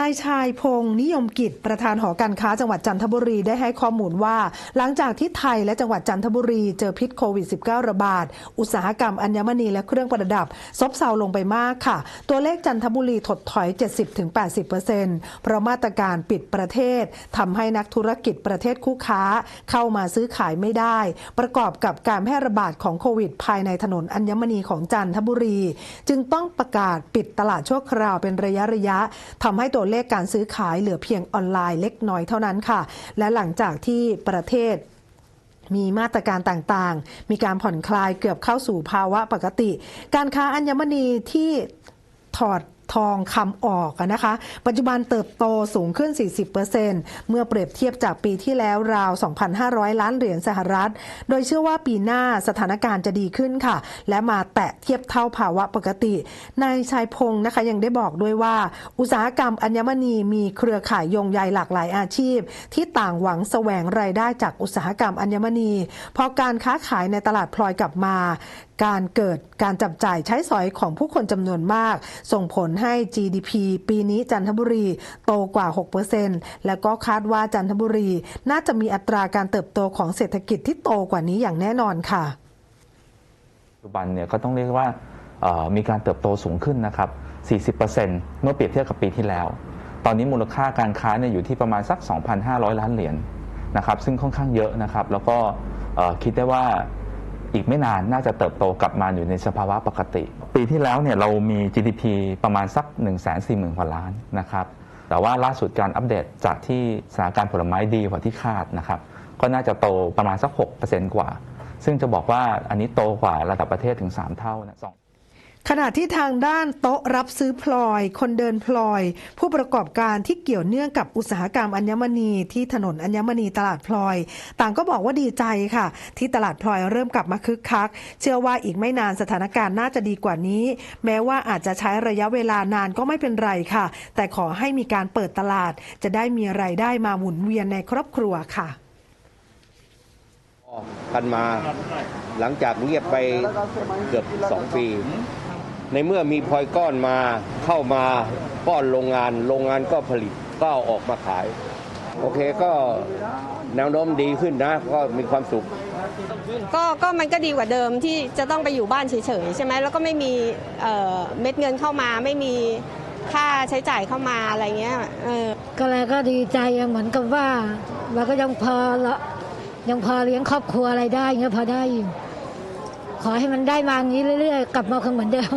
นายชายพงศ์นิยมกิจประธานหอการค้าจังหวัดจันทบุรีได้ให้ข้อมูลว่า หลังจากที่ไทยและจังหวัดจันทบุรีเจอพิษโควิด -19 ระบาด อุตสาหกรรมอัญมณีและเครื่องประดับ ซบเซาลงไปมากค่ะ ตัวเลขจันทบุรีถดถอย 70-80%เพราะมาตรการปิดประเทศทำให้นักธุรกิจประเทศคู่ค้า เข้ามาซื้อขายไม่ได้ ประกอบกับการแพร่ระบาดของโควิด ภายในถนนอัญมณีของจันทบุรี จึงต้องประกาศปิดตลาดชั่วคราวเป็นระยะระยะทำให้ตัวเลขการซื้อขายเหลือเพียงออนไลน์เล็กน้อยเท่านั้นค่ะ และหลังจากที่ประเทศมีมาตรการต่างๆ มีการผ่อนคลายเกือบเข้าสู่ภาวะปกติ การค้าอัญมณีที่ถอด ทองคำออกนะคะ ปัจจุบันเติบโตสูงขึ้น 40%เมื่อเปรียบเทียบจากปีที่แล้วราว 2,500 ล้านเหรียญสหรัฐ โดยเชื่อว่าปีหน้าสถานการณ์จะดีขึ้นค่ะ และมาแตะเทียบเท่าภาวะปกติ นายชายพงศ์นะคะยังได้บอกด้วยว่า อุตสาหกรรมอัญมณีมีเครือข่ายยงใยหลากหลายอาชีพ ที่ต่างหวังแสวงรายได้จากอุตสาหกรรมอัญมณีพอการค้าขายในตลาดพลอยกลับมา การเกิดการจับจ่ายใช้สอยของผู้คนจำนวนมาก ส่งผลให้ GDP ปีนี้จันทบุรีโตกว่า 6%แล้วก็คาดว่าจันทบุรีน่าจะมีอัตราการเติบโตของเศรษฐกิจที่โตกว่านี้อย่างแน่นอนค่ะปัจจุบันเนี่ยก็ต้องเรียกว่ามีการเติบโตสูงขึ้นนะครับ 40%เมื่อเปรียบเทียบกับปีที่แล้ว ตอนนี้มูลค่าการค้าเนี่ยอยู่ที่ประมาณสัก 2,500 ล้านเหรียญนะครับ ซึ่งค่อนข้างเยอะนะครับ แล้วก็คิดได้ว่า อีกไม่นานน่าจะเติบโตกลับมาอยู่ในสภาวะปกติ ปีที่แล้วเนี่ยเรามี GDP ประมาณสัก 1 4 0 0 0 0กว่าล้านนะครับแต่ว่าล่าสุดการอัปเดตจากที่สถานการณ์ผลไม้ดีกว่าที่คาดนะครับก็น่าจะโตประมาณสัก 6%กว่า ซึ่งจะบอกว่าอันนี้โตกว่าระดับประเทศถึง 3 เท่านะสอง ขณะที่ทางด้านโต๊ะรับซื้อพลอย คนเดินพลอย ผู้ประกอบการที่เกี่ยวเนื่องกับอุตสาหกรรมอัญมณีที่ถนนอัญมณีตลาดพลอย ต่างก็บอกว่าดีใจค่ะ ที่ตลาดพลอยเริ่มกลับมาคึกคัก เชื่อว่าอีกไม่นานสถานการณ์น่าจะดีกว่านี้ แม้ว่าอาจจะใช้ระยะเวลานานก็ไม่เป็นไรค่ะ แต่ขอให้มีการเปิดตลาด จะได้มีไรายได้มาหมุนเวียนในครอบครัวค่ะกันมาหลังจากเงียบไปเกือบสองปี ในเมื่อมีพลอยก้อนมาเข้ามาป้อนโรงงาน โรงงานก็ผลิตก็เอาออกมาขาย โอเคก็แนวโน้มดีขึ้นนะ ก็มีความสุข ก็ก็มันก็ดีกว่าเดิมที่จะต้องไปอยู่บ้านเฉยๆใช่ไหมแล้วก็ไม่มีเอ่อเม็ดเงินเข้ามาไม่มีค่าใช้จ่ายเข้ามาอะไรเงี้ยเออก็เลยก็ดีใจเหมือนกับว่าเราก็ยังพอละยังพอเลี้ยงครอบครัวอะไรได้เงี้ยพอได้อยู่ ขอให้มันได้มาอย่างนี้เรื่อยๆ กลับมาคงเหมือนเดิม